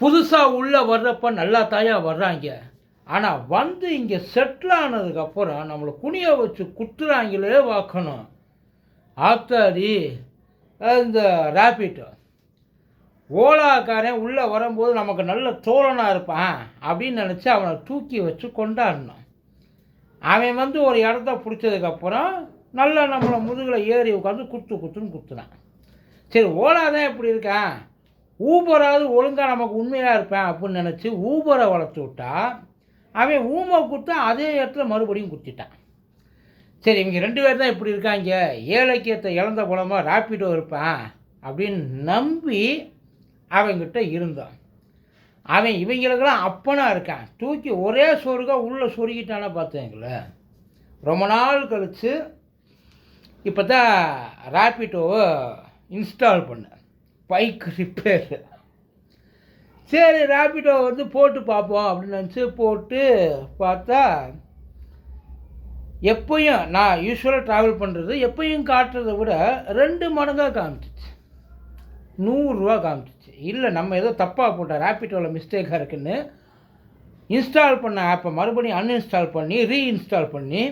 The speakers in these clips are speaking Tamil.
புதுசாக உள்ளே வர்றப்ப நல்லா தாயாக வர்றாங்க. ஆனால் வந்து இங்கே செட்டில் ஆனதுக்கப்புறம் நம்மளை குனிய வச்சு குத்துறாங்களே வாக்கணும். ஆத்தாடி இந்த ரேபிட்டோ ஓலாக்காரன் உள்ளே வரும்போது நமக்கு நல்ல தோழனாக இருப்பான் அப்படின்னு நினச்சி அவனை தூக்கி வச்சு கொண்டாடணும். அவன் வந்து ஒரு இடத்த பிடிச்சதுக்கப்புறம் நல்லா நம்மளை முதுகில் ஏறி உட்காந்து குத்து குத்துன்னு குத்துனான் சரி ஓலா தான் இப்படி இருக்கான்? ஊபராவது ஒழுங்காக நமக்கு உண்மையாக இருப்பேன் அப்படின்னு நினச்சி ஊபரை வளர்த்து விட்டா அவன் ஊமை கொடுத்தா அதே இடத்துல மறுபடியும் குத்திட்டான். சரி இவங்க ரெண்டு பேர் தான் இப்படி இருக்காங்க. ஏலக்கியத்தை இழந்த குணமாக ராப்பிடோ இருப்பான் அப்படின்னு நம்பி அவங்கிட்ட இருந்தான். அவன் இவங்களுக்கெல்லாம் அப்பனாக இருக்கான். தூக்கி ஒரே சொருகா உள்ளே சொருகிட்டானா பார்த்தீங்களே ரொம்ப நாள் கழித்து இப்போ தான் ராப்பிட்டோவை இன்ஸ்டால் பண்ணேன் பைக் ரிப்பேர் சரி ரேபிடோ வந்து போட்டு பார்ப்போம் அப்படின்னு நினச்சி போட்டு பார்த்தா எப்பயும் நான் யூஸ்வலாக ட்ராவல் பண்ணுறது எப்பயும் காட்டுறதை விட ரெண்டு மடங்காக காமிச்சிச்சு. நூறுரூவா காமிச்சிச்சு. இல்லை நம்ம ஏதோ தப்பாக போட்டோம் ரேப்பிட்டோவில் மிஸ்டேக்காக இருக்குன்னு. இன்ஸ்டால் பண்ண ஆப்பை மறுபடியும் அன்இன்ஸ்டால் பண்ணி ரீஇன்ஸ்டால் பண்ணி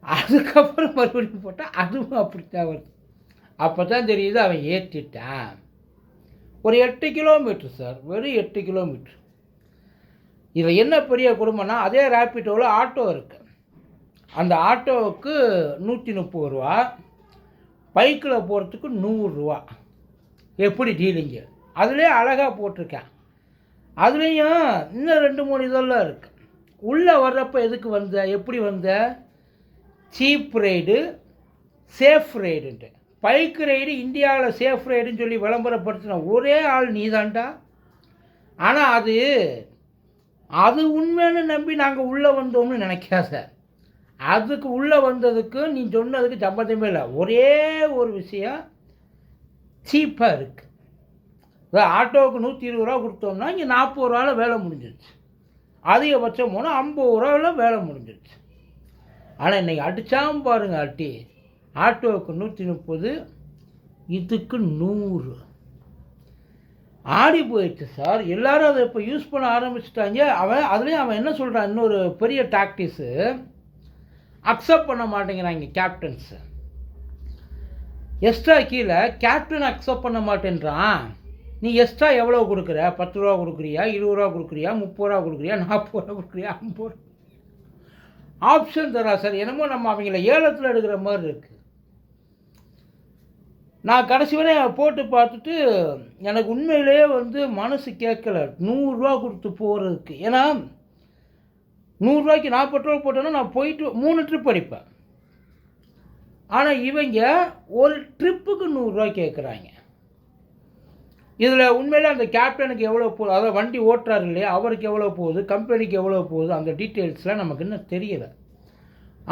அதுக்கப்புறம் மறுபடியும் போட்டால் அதுவும் அப்படி வருது. அப்போ தான் தெரியுது அவன் ஏற்றிட்டான் ஒரு எட்டு கிலோமீட்ரு சார் வெறும் எட்டு கிலோமீட்ரு இதில் என்ன பெரிய குடும்பம்னா அதே ரேப்பிட்டோவில் ஆட்டோ இருக்குது அந்த ஆட்டோவுக்கு நூற்றி முப்பது ரூபா பைக்கில் போகிறதுக்கு நூறுரூவா எப்படி டீலிங்கு அதுலேயே அழகாக போட்டிருக்கேன். அதுலேயும் இன்னும் ரெண்டு மூணு இதெல்லாம் இருக்குது உள்ளே வர்றப்ப எதுக்கு வந்த? எப்படி வந்த? சீப் ரைடு சேஃப் ரைடுன்ட்டு பைக் ரைடு இந்தியாவில் சேஃப் ரைடுன்னு சொல்லி விளம்பரப்படுத்தின ஒரே ஆள் நீதான்டா. ஆனால் அது அது உண்மைன்னு நம்பி நாங்கள் உள்ளே வந்தோம்னு நினைக்காத. அதுக்கு உள்ளே வந்ததுக்கு நீ சொன்னதுக்கு சம்பந்தமே இல்லை. ஒரே ஒரு விஷயம் சீப்பாக இருக்குது ஆட்டோவுக்கு நூற்றி இருபது ரூபா கொடுத்தோம்னா இங்கே நாற்பது ரூபாவில் வேலை முடிஞ்சிருச்சு. அதிகபட்சம் போனால் ஐம்பது ரூபாவில் வேலை முடிஞ்சிருச்சு. ஆனால் இன்றைக்கி அடித்தாம பாருங்க அட்டி. ஆட்டோவுக்கு நூற்றி முப்பது இதுக்கு நூறு. ஆடி போயிடுச்சு சார். எல்லாரும் அதை இப்போ யூஸ் பண்ண ஆரம்பிச்சிட்டாங்க. அவன் அதுலேயும் அவன் என்ன சொல்கிறான் இன்னொரு பெரிய டாக்டிஸு அக்செப்ட் பண்ண மாட்டேங்கிறாங்க கேப்டன்ஸு எக்ஸ்ட்ரா கீழே கேப்டன் அக்செப்ட் பண்ண மாட்டேன்றான். நீ எக்ஸ்ட்ரா எவ்வளோ கொடுக்குற? பத்து ரூபா கொடுக்குறியா? இருபது ரூபா கொடுக்குறியா? முப்பது ரூபா கொடுக்குறியா? நாற்பது ரூபா கொடுக்குறியா? ஐம்பது ரூபா. ஆப்ஷன் தரா சார். என்னமோ நம்ம அவங்கள ஏலத்தில் எடுக்கிற மாதிரி இருக்குது நான் கடைசி வரை போட்டு பார்த்துட்டு எனக்கு உண்மையிலேயே வந்து மனசு கேட்கல. நூறுரூவா கொடுத்து போகிறதுக்கு ஏன்னா நூறுரூவாய்க்கு நான் பெட்ரோல் போட்டேன்னா நான் போயிட்டு மூணு ட்ரிப் அடிப்பேன். ஆனால் இவங்க ஒரு ட்ரிப்புக்கு நூறுரூவா கேட்குறாங்க. இதில் உண்மையில் அந்த கேப்டனுக்கு எவ்வளோ போகுது அதாவது வண்டி ஓட்டுறாரு இல்லையா அவருக்கு எவ்வளோ போகுது கம்பெனிக்கு எவ்வளோ போகுது அந்த டீட்டெயில்ஸ்லாம் நமக்கு இன்னும் தெரியலை.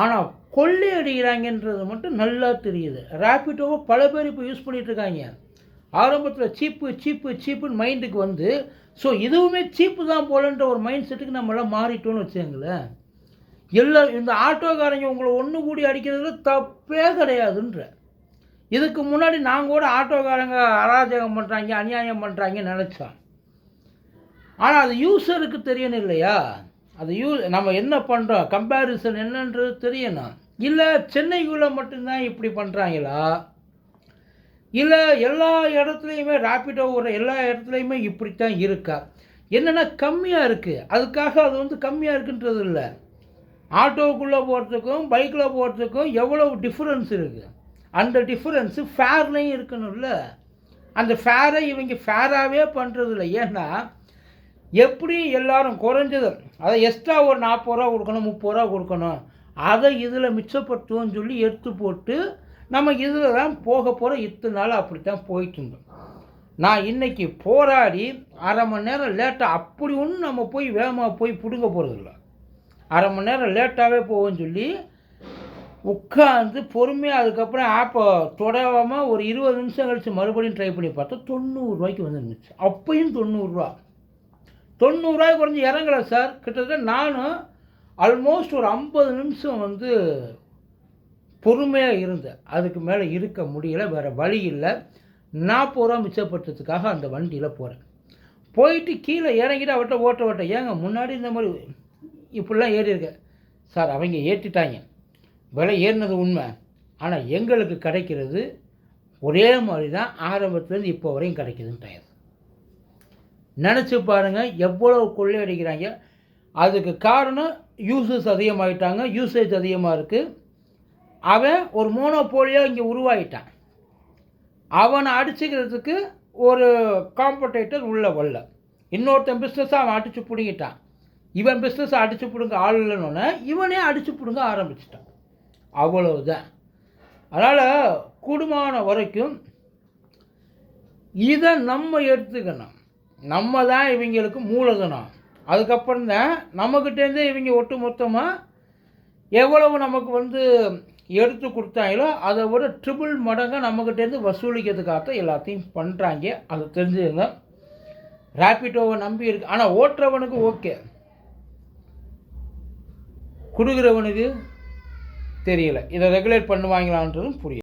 ஆனால் கொள்ளை அடிக்கிறாங்கன்றது மட்டும் நல்லா தெரியுது. ரேப்பிட்டோவை பல பேர் இப்போ யூஸ் பண்ணிகிட்டு இருக்காங்க ஆரம்பத்தில் சீப்பு சீப்பு சீப்புன்னு மைண்டுக்கு வந்து ஸோ இதுவுமே சீப்பு தான் போலன்ற ஒரு மைண்ட் செட்டுக்கு நம்மளாம் மாறிட்டோம்னு வச்சுங்களேன் எல்லா இந்த ஆட்டோக்காரங்க உங்களை ஒன்று கூடி அடிக்கிறதுல தப்பே கிடையாதுன்ற. இதுக்கு முன்னாடி நாங்கள் கூட ஆட்டோக்காரங்க அராஜகம் பண்ணுறாங்க அநியாயம் பண்ணுறாங்கன்னு நினச்சோம். ஆனால் அது யூஸருக்கு தெரியணும் இல்லையா? அது யூ நம்ம என்ன பண்ணுறோம் கம்பேரிசன் என்னன்றது தெரியணும். இல்லை சென்னைக்குள்ளே மட்டும்தான் இப்படி பண்ணுறாங்களா இல்லை எல்லா இடத்துலையுமே ரேப்பிடோ ஒரு எல்லா இடத்துலையுமே இப்படித்தான் இருக்கா? என்னென்னா கம்மியாக இருக்குது அதுக்காக அது வந்து கம்மியாக இருக்குன்றது இல்லை. ஆட்டோவுக்குள்ளே போகிறதுக்கும் பைக்கில் போகிறதுக்கும் எவ்வளோ டிஃப்ரென்ஸ் இருக்குது அந்த டிஃப்ரென்ஸு ஃபேர்லையும் இருக்கணும்ல அந்த ஃபேரை இவங்க ஃபேராகவே பண்ணுறது இல்லை ஏன்னா எப்படி எல்லாரும் குறைஞ்சது? அதை எக்ஸ்ட்ரா ஒரு நாற்பது ரூபா கொடுக்கணும் முப்பது ரூபா கொடுக்கணும். அதை இதில் மிச்சப்படுத்துவோம்னு சொல்லி எடுத்து போட்டு நம்ம இதில் தான் போக போகிற இத்தனை நாள் அப்படி தான் போயிட்டு இருந்தோம். நான் இன்னைக்கு போராடி அரை மணி நேரம் லேட்டாக அப்படி ஒன்றும் நம்ம போய் வேகமாக போய் பிடுங்க போகிறதில்ல அரை மணி நேரம் லேட்டாகவே போவோம்னு சொல்லி உட்காந்து பொறுமையாக அதுக்கப்புறம் ஆப்பை தொடாமல் ஒரு இருபது நிமிஷம் கழித்து மறுபடியும் ட்ரை பண்ணி பார்த்தா தொண்ணூறுரூவாய்க்கு வந்துருந்துச்சு அப்பையும் தொண்ணூறுரூவா தொண்ணூறுரூவாய் குறைஞ்சி இறங்கலை சார். கிட்டத்தட்ட நானும் ஆல்மோஸ்ட் ஒரு ஐம்பது நிமிஷம் வந்து பொறுமையாக இருந்தேன். அதுக்கு மேலே இருக்க முடியல வேறு வழி இல்லை. நாற்பது ரூபா மிச்சப்படுத்துறதுக்காக அந்த வண்டியில் போகிறேன் போயிட்டு கீழே இறங்கிட்டு அவர்கிட்ட ஓட்ட ஓட்ட ஏங்க முன்னாடி இந்த மாதிரி இப்படிலாம் ஏறியிருக்கேன் சார் அவங்க ஏற்றிட்டாங்க விலை ஏறினது உண்மை. ஆனால் எங்களுக்கு கிடைக்கிறது ஒரே மாதிரி தான் ஆரம்பத்துலேருந்து இப்போ வரையும் கிடைக்குதுன்ட்டாங்க. நினச்சி பாருங்கள் எவ்வளோ கொள்ளையடிக்கிறாங்க. அதுக்கு காரணம் யூசஸ் அதிகமாகிட்டாங்க யூசேஜ் அதிகமாக இருக்குது அவன் ஒரு மோனோபோலியாக இங்கே உருவாகிட்டான் அவனை அடிச்சுக்கிறதுக்கு ஒரு காம்படேட்டர் உள்ள வரல. இன்னொருத்தன் பிஸ்னஸை அவன் அடித்து பிடுங்கிட்டான். இவன் பிஸ்னஸை அடித்து பிடுங்க ஆள் இல்லைன்னொன்னே இவனே அடித்து பிடுங்க ஆரம்பிச்சிட்டான். அவ்வளவுதான். அதனால் கூடுமான வரைக்கும் இதை நம்ம எடுத்துக்கணும். நம்ம தான் இவங்களுக்கு மூலதனம். அதுக்கப்புறம் தான் நம்மக்கிட்டேருந்து இவங்க ஒட்டு மொத்தமாக எவ்வளவு நமக்கு வந்து எடுத்து கொடுத்தாங்களோ அதை விட ட்ரிபிள் மடங்காக நம்மக்கிட்டேருந்து வசூலிக்கிறதுக்காகத்தான் எல்லாத்தையும் பண்ணுறாங்க அதை தெரிஞ்சுங்க ரேப்பிட்டோவை நம்பி இருக்கு. ஆனால் ஓட்டுறவனுக்கு ஓகே. கொடுக்குறவனுக்கு தெரியல. இதை ரெகுலேட் பண்ணுவாங்களான்றதும் புரியல